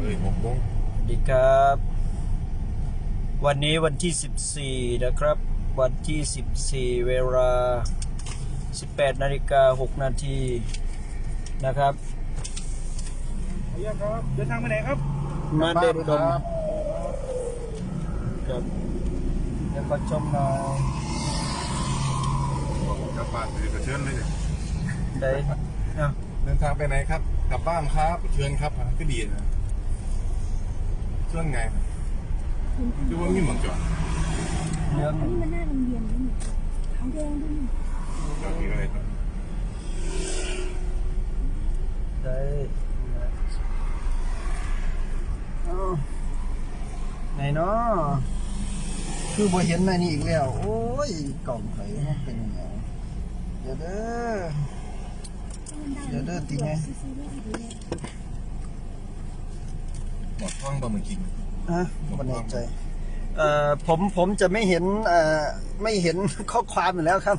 เอ้ยหกโมงสวัสดีครับ วันนี้วันที่ 14 นะครับ วันที่ 14 เวลา 18นาฬิกา6นาทีนะครับขออนุญาตครับเดินทางไปไหนครับมาเดนดมครับครับเดี๋ยวขอชมหน่อยกลับบ้านไปกระเชิญเลยเนี่ยได้อะเดินทางไปไหนครับ กลับบ้านครับ เชิญครับก็ดีนะ เชิญไงคือว่ามีหมองจอดเรื่องนี่มันหน้าโรงเรียนนี่ขาวแดงด้วยนี่จอดที่อะไรต่อได้เอาไหนเนาะคือบ่เห็นในนี่อีกแล้ว โอ้ยกล่องไผมันเป็นยังไงเดี๋ยวเด้อเดี๋ยวเด้อติไงซื้อได้ดีเลย หมดท้องบะหมี่กินฮะไม่แน่ใจเอ่อผมผมจะไม่เห็นเอ่อไม่เห็นข้อความอยู่แล้วครับ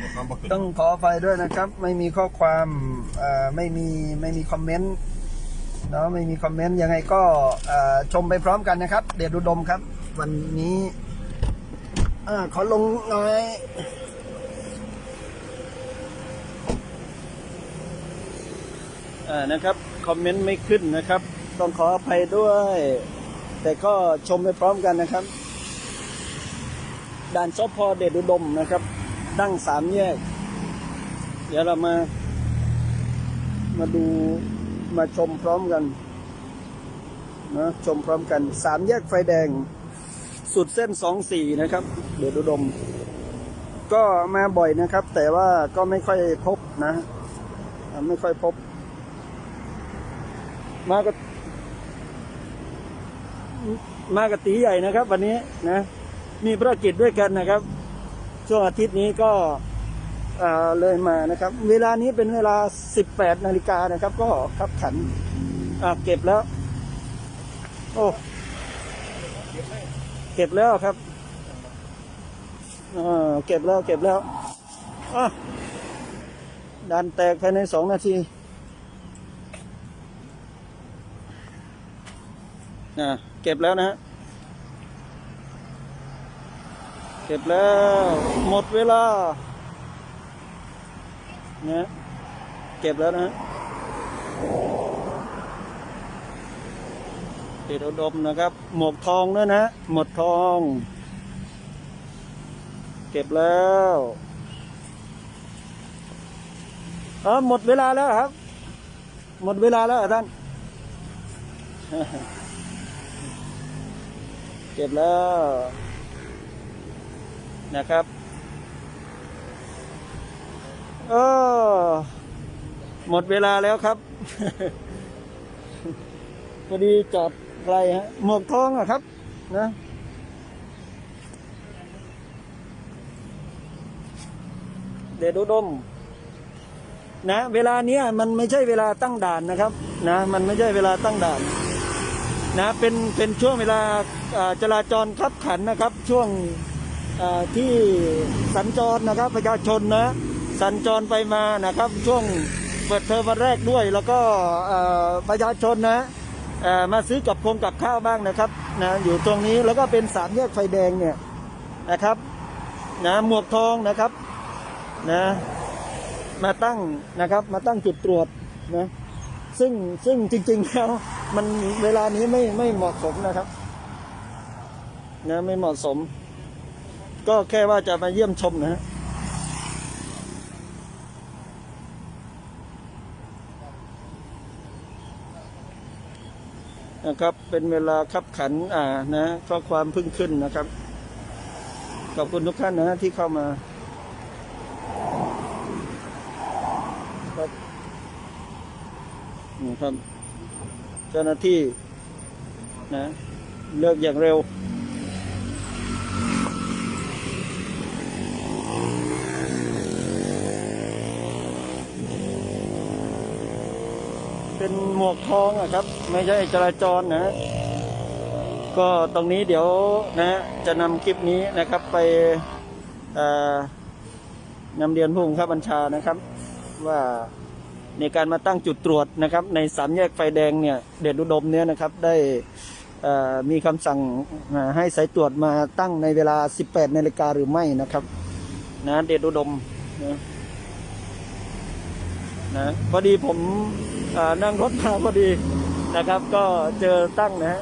หมดท้องบะขึ้นต้องขออภัยด้วยนะครับ ไม่มีข้อความเอ่อไม่มีไม่มีคอมเมนต์เนาะไม่มีคอมเมนต์ยังไงก็เอ่อชมไปพร้อมกันนะครับ เดชอุดมครับ วันนี้อาขอลงหน่อย อ่านะครับ คอมเมนต์ไม่ขึ้นนะครับ ต้องขออภัยด้วย แต่ก็ชมไปพร้อมกันนะครับ ด่านซอพอเดชอุดมนะครับ ตั้งสามแยก เดี๋ยวเรามา มาดูมาชมพร้อมกันนะชมพร้อมกันสามแยกไฟแดง สุดเส้นสองสี่นะครับ เดชอุดม ก็มาบ่อยนะครับ แต่ว่าก็ไม่ค่อยพบนะ ไม่ค่อยพบมากับ มากับตีใหญ่นะครับ วันนี้นะมีภารกิจด้วยกันนะครับ ช่วงอาทิตย์นี้ก็อ่าเลยมานะครับ เวลานี้เป็นเวลา 18 นาฬิกานะครับ ก็ขับขันอ่าเก็บแล้ว โอ้เก็บแล้วครับอ่าเก็บแล้วเก็บแล้วอดันแตกภายในสองนาทีอ่า เก็บแล้วนะฮะ เก็บแล้ว หมดเวลาเนี่ยเก็บแล้วนะติดอุดมนะครับ หมวกทองด้วยนะ หมดทอง เก็บแล้วเออหมดเวลาแล้วครับ หมดเวลาแล้วท่าน เก็บแล้วนะครับเออหมดเวลาแล้วครับพอดีจอดไกลฮะหมวกทองอะครับ นะเดชอุดม นะ เวลาเนี้ยมันไม่ใช่เวลาตั้งด่านนะครับ นะ มันไม่ใช่เวลาตั้งด่าน นะเป็นเป็นช่วงเวลาจราจรขับขันนะครับ ช่วงที่สัญจรนะครับประชาชนนะสัญจรไปมานะครับ ช่วงเปิดเทอมวันแรกด้วย แล้วก็ประชาชนนะมาซื้อกับคงกับข้าวบ้างนะครับนะอยู่ตรงนี้แล้วก็เป็นสามแยกไฟแดงเนี่ยนะครับนะหมวกทองนะครับนะมาตั้งนะครับมาตั้งจุดตรวจนะซึ่งซึ่งจริงๆแล้ว มันเวลานี้ไม่ไม่เหมาะสมนะครับ นะไม่เหมาะสม ก็แค่ว่าจะมาเยี่ยมชมนะฮะนะครับ เป็นเวลาขับขันอ่านะข้อความพึ่งขึ้นนะครับ ขอบคุณทุกท่านนะฮะที่เข้ามาครับนะครับ เจ้าหน้าที่นะเลิกอย่างเร็ว เป็นหมวกทองอะครับ ไม่ใช่จราจรนะ ก็ตรงนี้เดี๋ยวนะจะนำคลิปนี้นะครับไปนำเรียนผู้บังคับบัญชานะครับ ว่า ในการมาตั้งจุดตรวจนะครับในสามแยกไฟแดงเนี่ยเดชอุดมเนี่ยนะครับได้มีคำสั่งให้สายตรวจมาตั้งในเวลา 18นาฬิกาหรือไม่นะครับนะเดชอุดมนะนะพอดีผมนั่งรถมาพอดีนะครับ ก็เจอตั้งนะฮะ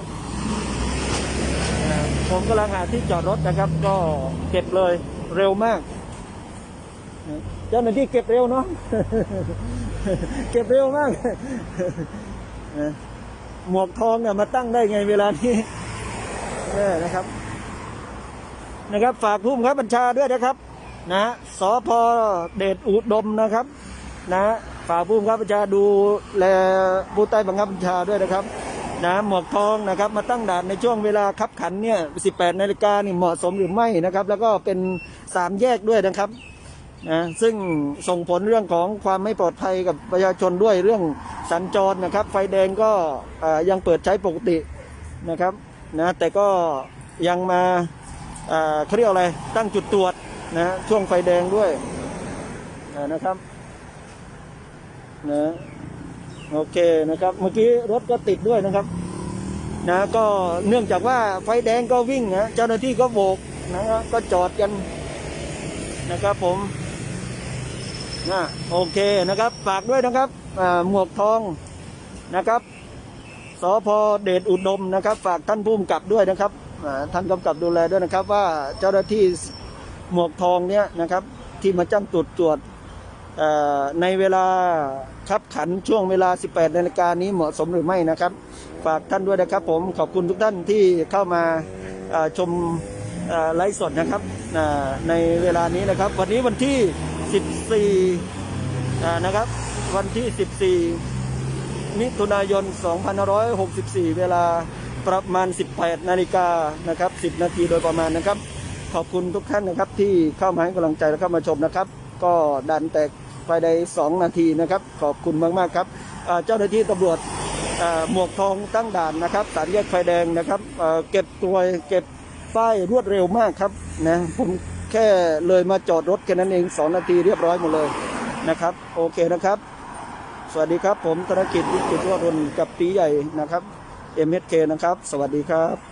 ผมกำลังหาที่จอดรถนะครับ ก็เก็บเลยเร็วมาก เจ้าหน้าที่เก็บเร็วเนาะ เก็บเร็วมากหมวกทองเนี่ยมาตั้งได้ไงเวลานี้เออนะครับ นะครับ ฝากผู้บังคับบัญชาด้วยนะครับ นะสพเดชอุดมนะครับ นะฝากผู้บังคับบัญชาดูแลผู้ใต้บังคับบัญชาด้วยนะครับนะหมวกทองนะครับ มาตั้งด่านในช่วงเวลาคับขันเนี่ย 18 นาฬิกานี่เหมาะสมหรือไม่นะครับ แล้วก็เป็นสามแยกด้วยนะครับ นะซึ่งส่งผลเรื่องของความไม่ปลอดภัยกับประชาชนด้วยเรื่องสัญจรนะครับ ไฟแดงก็ยังเปิดใช้ปกตินะครับนะแต่ก็ยังมาเขาเรียกอะไรตั้งจุดตรวจนะช่วงไฟแดงด้วยนะครับนะโอเคนะครับ เมื่อกี้รถก็ติดด้วยนะครับนะก็เนื่องจากว่าไฟแดงก็วิ่งนะเจ้าหน้าที่ก็โบกนะก็จอดกันนะครับผม นะโอเคนะครับฝากด้วยนะครับหมวกทองนะครับสพเดชอุดมนะครับ ฝากท่านผู้กำกับด้วยนะครับท่านกำกับดูแลด้วยนะครับ ว่าเจ้าหน้าที่หมวกทองเนี่ยนะครับ ที่มาจ้ำตรวจตรวจในเวลาคับขันช่วงเวลา 18นาฬิกานี้เหมาะสมหรือไม่นะครับ ฝากท่านด้วยนะครับผมขอบคุณทุกท่านที่เข้ามาชมไลฟ์สดนะครับในเวลานี้นะครับ วันนี้วันที่ 14อ่นะครับ วันที่ 14 มิถุนายน 2564 เวลาประมาณ 18 นาฬิกานะครับ 10 นาทีโดยประมาณนะครับ ขอบคุณทุกท่านนะครับที่เข้ามาให้กำลังใจและเข้ามาชมนะครับ ก็ดันแตกภายใน2นาทีนะครับ ขอบคุณมากๆครับ เจ้าหน้าที่ตำรวจหมวกทองตั้งด่านนะครับสามแยกไฟแดงนะครับเก็บตัวเก็บป้ายรวดเร็วมากครับนะผม แค่เลยมาจอดรถแค่นั้นเองสองนาทีเรียบร้อยหมดเลยนะครับ โอเคนะครับ สวัสดีครับผมธนกิจวิจิตรวดนกับตีใหญ่นะครับ MHK นะครับ สวัสดีครับ